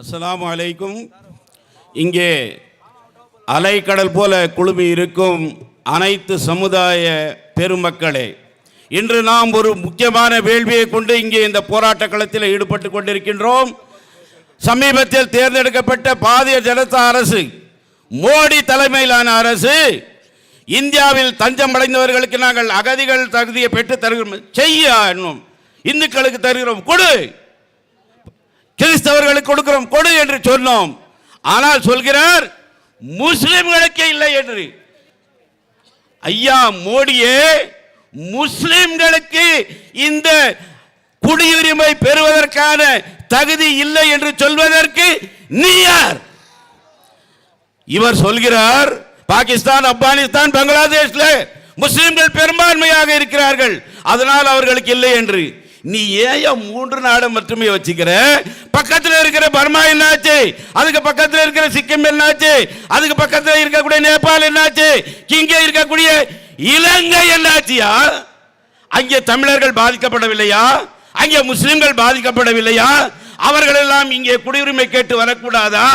அஸ்ஸலாமு அலைக்கும். இங்கே அலைக்கடல் போல குழுமி இருக்கும் அனைத்து சமுதாய பெருமக்களே இன்று நாம் ஒரு முக்கியமான வேள்வியை கொண்டு இங்கே இந்த போராட்ட களத்தில் ஈடுபட்டு கொண்டிருக்கின்றோம். சமீபத்தில் தேர்ந்தெடுக்கப்பட்ட பாரதிய ஜனதா அரசு மோடி தலைமையிலான அரசு இந்தியாவில் தஞ்சம் அடைந்தவர்களுக்கு நாங்கள் அகதிகள் தகுதியை பெற்று தருகிறோம். செய்ய இந்துக்களுக்கு தருகிறோம். கொடு! கிறிஸ்தவர்களுக்கு கொடுக்கிறோம் கொடு என்று சொன்னோம். ஆனால் சொல்கிறார் முஸ்லிம்களுக்கே இல்லை என்று. ஐயா மோடியே முஸ்லிம்களுக்கு இந்த குடியுரிமை பெறுவதற்கான தகுதி இல்லை என்று சொல்வதற்கு நீ யார்? இவர் சொல்கிறார் பாகிஸ்தான் ஆப்கானிஸ்தான் பங்களாதேஷ்ல முஸ்லிம்கள் பெரும்பான்மையாக இருக்கிறார்கள். அதனால் அவர்களுக்கு இல்லை என்று. நீ ஏன் மூன்று நாடு மட்டுமே வச்சுக்கிற? பக்கத்தில் இருக்கிற பர்மா என்னாச்சு? அதுக்கு பக்கத்தில் இருக்கிற சிக்கிம் என்னாச்சு? அதுக்கு பக்கத்தில் இருக்கக்கூடிய நேபாள் என்னாச்சு? இங்கே இருக்கக்கூடிய இலங்கை என்னாச்சியா? அங்கே தமிழர்கள் பாதிக்கப்படவில்லையா? அங்கே முஸ்லிம்கள் பாதிக்கப்படவில்லையா? அவர்கள் எல்லாம் இங்கே குடியுரிமை கேட்டு வரக்கூடாதா?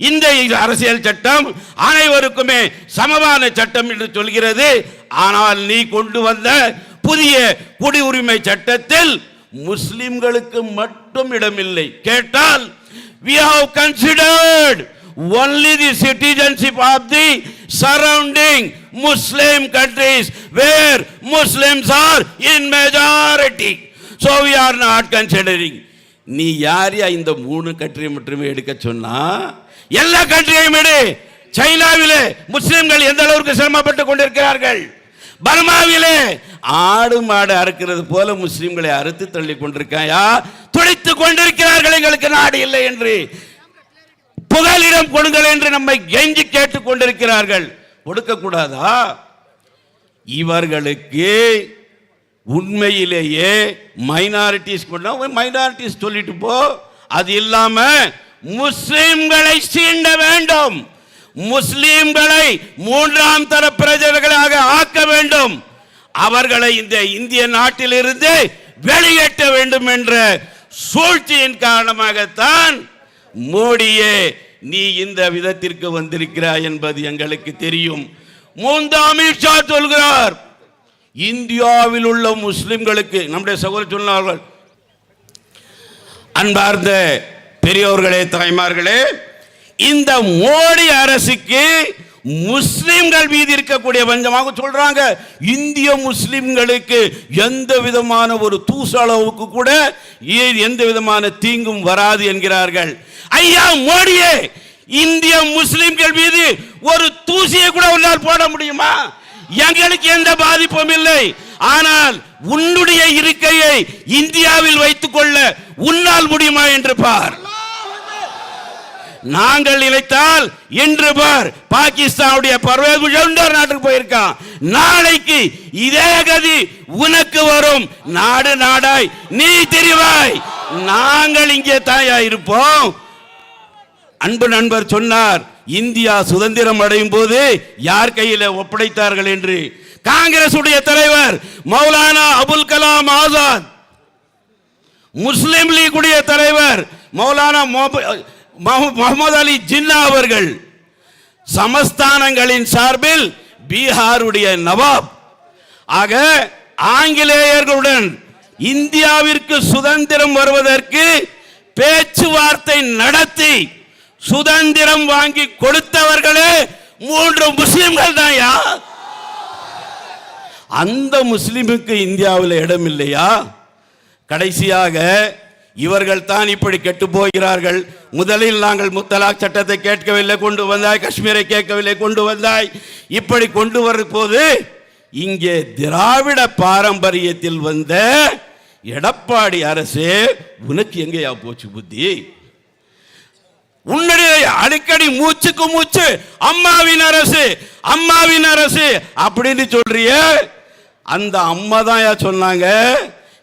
இந்த அரசியல் சட்டம் அனைவருக்குமே சமமான சட்டம் என்று சொல்கிறது. ஆனால் நீ கொண்டு வந்த புதிய குடியுரிமை சட்டத்தில் முஸ்லிம்களுக்கு மட்டும் இடமில்லை. கேட்டால் we have considered only the citizenship of the surrounding muslim countries where muslims are in majority. So we are not considering. நீ யார் இந்த மூணு கண்ட்ரியை மட்டுமே எடுக்க சொன்னா? எல்லா கண்ட்ரியையும் எடு. சைனாவிலே முஸ்லிம்கள் எந்த அளவுக்கு சிரமப்பட்டு கொண்டிருக்கிறார்கள்? பர்மாவிலே ஆடு மாடு அறுக்கிறது போல முஸ்லிம்களை அறுத்து தள்ளி கொண்டிருக்காயா? துடைத்து கொண்டிருக்கிறார்கள் எங்களுக்கு நாடு இல்லை என்று. புகலிடம் கொடுங்கள் என்று நம்மை கெஞ்சி கேட்டுக் கொண்டிருக்கிறார்கள். கொடுக்க கூடாதா இவர்களுக்கு உண்மையிலேயே மைனாரிட்டிஸ் கொண்டா மைனாரிட்டிஸ் சொல்லிட்டு போ. அது இல்லாம முஸ்லிம்களை சீண்ட வேண்டும். முஸ்லிம்களை மூன்றாம் தர பிரஜர்களாக ஆக்க வேண்டும். அவர்களை இந்த இந்திய நாட்டிலிருந்து வெளியேற்ற வேண்டும் என்ற சூழ்ச்சியின் காரணமாகத்தான் மோடியே நீ இந்த விதத்திற்கு வந்திருக்கிறாய் என்பது எங்களுக்கு தெரியும். மூன்று அமித்ஷா சொல்கிறார் இந்தியாவில் உள்ள முஸ்லிம்களுக்கு நம்முடைய சகோதரர் சொன்னார்கள் அன்பார்ந்த பெரியோர்களே தாய்மார்களே இந்த மோடி அரசுக்கு முஸ்லிம்கள் மீது இருக்கக்கூடிய வஞ்சமாக சொல்றாங்க. இந்திய முஸ்லிம்களுக்கு எந்த விதமான ஒரு தூசளவுக்கு கூட எந்த விதமான தீங்கும் வராது என்கிறார்கள். ஐயா மோடியே இந்திய முஸ்லிம்கள் மீது ஒரு தூசியை கூட உன்னால் போட முடியுமா? எங்களுக்கு எந்த பாதிப்பும் இல்லை. ஆனால் உன்னுடைய இருக்கையை இந்தியாவில் வைத்துக் கொள்ள உன்னால் முடியுமா என்று பார். நாங்கள் நினைத்தால் இன்று பார் பாகிஸ்தானுடைய பர்வேஸ் முஷார் நாட்டுக்கு போயிருக்கான். நாளைக்கு இதே கதி உனக்கு வரும். நாடு நாடாய் நீ தெரிவாய். நாங்கள் இங்கே தாயா இருப்போம் அன்பு நண்பர் சொன்னார் இந்தியா சுதந்திரம் அடையும் போது யார் கையில ஒப்படைத்தார்கள் என்று. காங்கிரஸ் உடைய தலைவர் மௌலானா அபுல் கலாம் ஆசாத். முஸ்லிம் லீக் உடைய தலைவர் மௌலானா முகமது அலி ஜின்னா அவர்கள் சமஸ்தானங்களின் சார்பில் பீகாருடைய நவாப். ஆக ஆங்கிலேயர்களுடன் இந்தியாவிற்கு சுதந்திரம் வருவதற்கு பேச்சுவார்த்தை நடத்தி சுதந்திரம் வாங்கி கொடுத்தவர்களே மூன்று முஸ்லிம்கள் தான் அந்த முஸ்லிமுக்கு இந்தியாவில் இடம் இல்லையா கடைசியாக இவர்கள் தான் இப்படி கெட்டு போகிறார்கள் முதலில் நாங்கள் முத்தலாக் சட்டத்தை கேட்கவில்லை கொண்டு வந்தாய். காஷ்மீரை கேட்கவில்லை கொண்டு வந்தாய். இப்படி கொண்டு வரும் போது இங்கே திராவிட பாரம்பரியத்தில் வந்த எடப்பாடி அரசு உனக்கு எங்கேயா போச்சு புத்தி? உன்னுடைய அடிக்கடி மூச்சுக்கு மூச்சு அம்மாவின் அரசு அம்மாவின் அரசு அப்படின்னு சொல்றிய. அந்த அம்மா தான் சொன்னாங்க?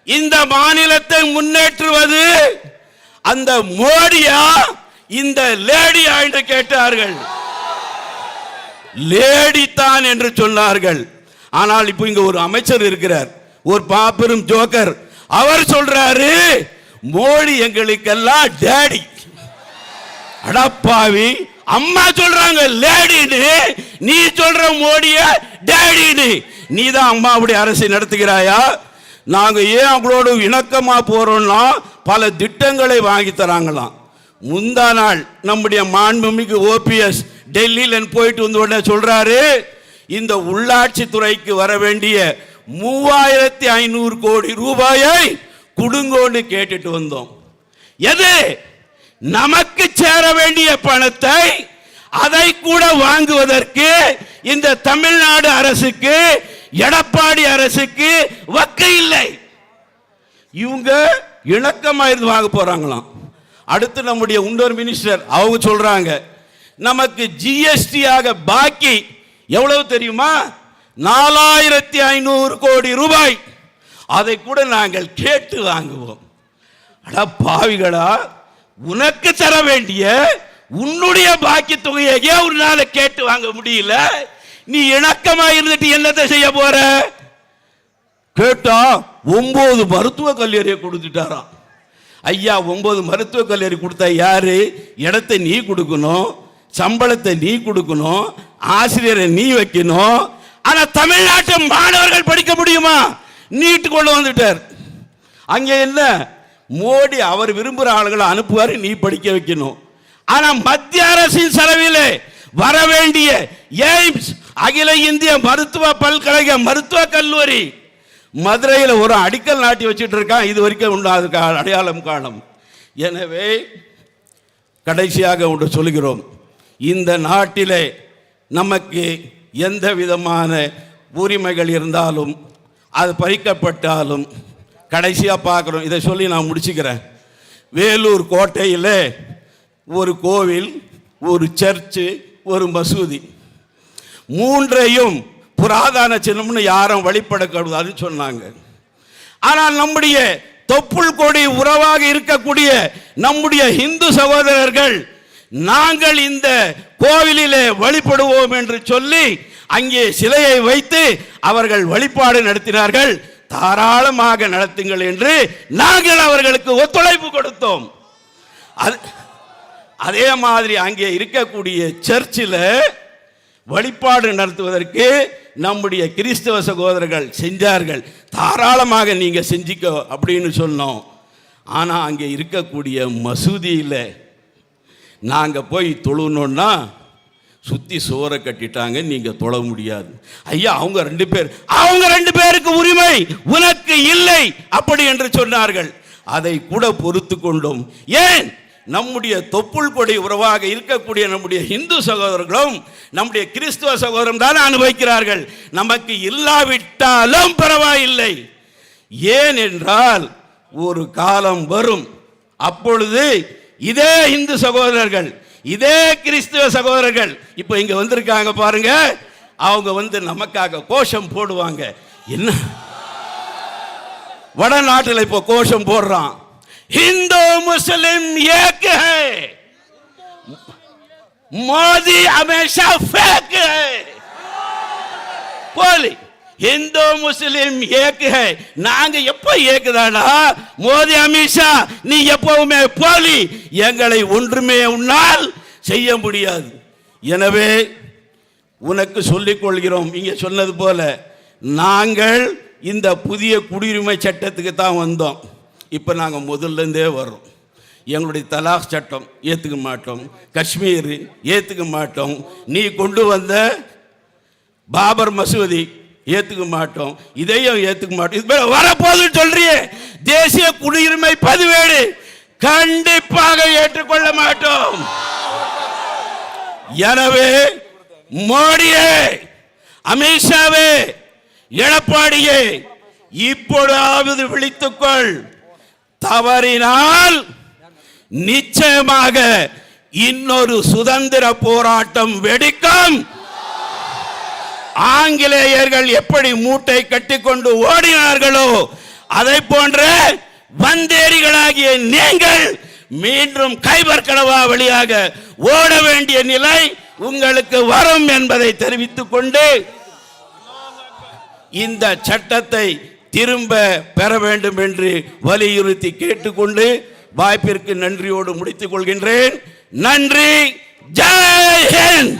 இந்த மாநிலத்தை முன்னேற்றுவது அந்த மோடியா இந்த லேடியா என்று கேட்டார்கள். லேடி தான் என்று சொன்னார்கள். ஆனால் இப்போ இங்க ஒரு அமைச்சர் இருக்கிறார். ஒரு பாப்பெரும் ஜோக்கர். அவர் சொல்றாரு மோடி எங்களுக்கெல்லாம் டேடி. அடப்பாவி அம்மா சொல்றாங்க லேடின்னு. நீ சொல்ற மோடிய டேடின்னு. நீ தான் அம்மாவுடைய அரசை நடத்துகிறாயா? நாங்க ஏன் அவங்களோட இணக்கமா போறோம்னா பல திட்டங்களை வாங்கி தராங்களாம். முந்தா நாள் நம்முடைய மாண்புமிகு ஓபிஎஸ் டெல்லியில் போயிட்டு வந்த உடனே சொல்றாரு இந்த உள்ளாட்சி துறைக்கு வர வேண்டிய மூவாயிரத்தி ஐநூறு கோடி ரூபாயை கொடுங்கோன்னு கேட்டுட்டு வந்தோம். எது? நமக்கு சேர வேண்டிய பணத்தை அதை கூட வாங்குவதற்கு இந்த தமிழ்நாடு அரசுக்கு எடப்பாடி அரசுக்கு வக்கையில் இவங்க இணக்கமாக இருந்து வாங்க போறாங்களாம். அடுத்து நம்முடைய இன்னொரு மினிஸ்டர் அவங்க சொல்றாங்க நமக்கு ஜிஎஸ்டி ஆக பாக்கி எவ்வளவு தெரியுமா? நாலாயிரத்தி ஐநூறு கோடி ரூபாய். அதை கூட நாங்கள் கேட்டு வாங்குவோம். அடா பாவிகளா உனக்கு தர வேண்டிய உன்னுடைய பாக்கி தொகையை ஏன் ஒரு நாளை கேட்டு வாங்க முடியல? நீ இணக்கமா இருந்துட்டு என்னத்தை செய்ய போற? கேட்டா ஒன்பது மருத்துவ கல்லூரியை கொடுத்துட்டாராம் ஐயா ஒன்பது மருத்துவ கல்லூரி கொடுத்தா யாரு? இடத்தை நீ கொடுக்கணும் சம்பளத்தை நீ கொடுக்கணும் ஆசிரியரை நீ வைக்கணும். ஆனால் தமிழ்நாட்டு மாணவர்கள் படிக்க முடியுமா? நீட்டு கொண்டு வந்துட்டார். அங்கே என்ன? மோடி அவர் விரும்புகிற ஆளுகளை அனுப்புவார் நீ படிக்க வைக்கணும். ஆனால் மத்திய அரசின் செலவில் வர வேண்டிய எய்ம்ஸ் அகில இந்திய மருத்துவ பல்கலைக்கழக மருத்துவக் கல்லூரி மதுரையில் ஒரு அடிக்கல் நாட்டி வச்சுட்டு இருக்கான் இது வரைக்கும் உண்டு அடையாளம் காணும். எனவே கடைசியாக ஒன்று சொல்கிறோம் இந்த நாட்டிலே நமக்கு எந்த விதமான உரிமைகள் இருந்தாலும் அது பறிக்கப்பட்டாலும் கடைசியாக பார்க்குறோம். இதை சொல்லி நான் முடிச்சுக்கிறேன். வேலூர் கோட்டையில் ஒரு கோவில் ஒரு சர்ச்சு ஒரு மசூதி. மூன்றையும் புராதான சின்னம்னு யாரும் வழிபடக்கூடாதுன்னு சொன்னாங்க. ஆனால் நம்முடைய தொப்புள் கொடி உறவாக இருக்கக்கூடிய நம்முடைய இந்து சகோதரர்கள் நாங்கள் இந்த கோவிலிலே வழிபடுவோம் என்று சொல்லி அங்கே சிலையை வைத்து அவர்கள் வழிபாடு நடத்தினார்கள். தாராளமாக நடத்துங்கள் என்று நாங்கள் அவர்களுக்கு ஒத்துழைப்பு கொடுத்தோம். அது அதே மாதிரி அங்கே இருக்கக்கூடிய சர்ச்சில் வழிபாடு நடத்துவதற்கு நம்முடைய கிறிஸ்தவ சகோதரர்கள் செஞ்சார்கள். தாராளமாக நீங்கள் செஞ்சிக்கோ அப்படின்னு சொன்னோம். ஆனால் அங்கே இருக்கக்கூடிய மசூதியில் நாங்கள் போய் தொழுனோன்னா சுற்றி சோறை கட்டிட்டாங்க நீங்கள் தொழ முடியாது. ஐயா அவங்க ரெண்டு பேர் அவங்க ரெண்டு பேருக்கு உரிமை உனக்கு இல்லை அப்படி என்று சொன்னார்கள். அதை கூட பொறுத்து கொண்டோம். ஏன்? நம்முடைய தொப்புள் கொடி உறவாக இருக்கக்கூடிய நம்முடைய இந்து சகோதரர்களும் நம்முடைய கிறிஸ்துவ சகோதரம் தான் அனுபவிக்கிறார்கள். நமக்கு இல்லாவிட்டாலும் பரவாயில்லை. ஏன் என்றால் ஒரு காலம் வரும். அப்பொழுது இதே இந்து சகோதரர்கள் இதே கிறிஸ்துவ சகோதரர்கள் இப்போ இங்க வந்திருக்காங்க பாருங்க அவங்க வந்து நமக்காக கோஷம் போடுவாங்க. என்ன? வடநாட்டில் இப்போ கோஷம் போடுறான். हिंदू मुस्लिम एक है मोदी हमेशा फेक है போலி இந்து முஸ்லிம் ஏக்கு ஹை நாங்க எப்ப ஏக்குதானா மோடி அமித்ஷா நீ எப்பவுமே போலி எங்களை ஒன்றுமே உன்னால் செய்ய முடியாது எனவே உனக்கு சொல்லிக் கொள்கிறோம் இங்க சொன்னது போல நாங்கள் இந்த புதிய குடியுரிமை சட்டத்துக்கு தான் வந்தோம் இப்போ நாங்கள் முதல்லேருந்தே வர்றோம். எங்களுடைய தலாக் சட்டம் ஏற்றுக்க மாட்டோம். காஷ்மீர் ஏற்றுக்க மாட்டோம். நீ கொண்டு வந்த பாபர் மசூதி ஏற்றுக்க மாட்டோம். இதையும் ஏற்றுக்க மாட்டோம். இது மேல வரப்போகுதுன்னு சொல்றியே. தேசிய குடியுரிமை பதிவேடு கண்டிப்பாக ஏற்றுக்கொள்ள மாட்டோம். எனவே மோடியே அமித்ஷாவே எடப்பாடியே இப்பொழுதாவது விழித்துக்கொள். தவறினால் நிச்சயமாக இன்னொரு சுதந்திர போராட்டம் வெடிக்கும். ஆங்கிலேயர்கள் எப்படி மூட்டை கட்டிக்கொண்டு ஓடினார்களோ அதை போன்ற வந்தேரிகளாகிய நீங்கள் மீண்டும் கைபர் கடவா வழியாக ஓட வேண்டிய நிலை உங்களுக்கு வரும் என்பதை தெரிவித்துக் கொண்டு இந்த சட்டத்தை திரும்ப பெற வேண்டும் என்று வலியுறுத்தி கேட்டுக்கொண்டு வாய்ப்பிற்கு நன்றியோடு முடித்துக் கொள்கின்றேன். நன்றி. ஜெய் ஹிந்த்!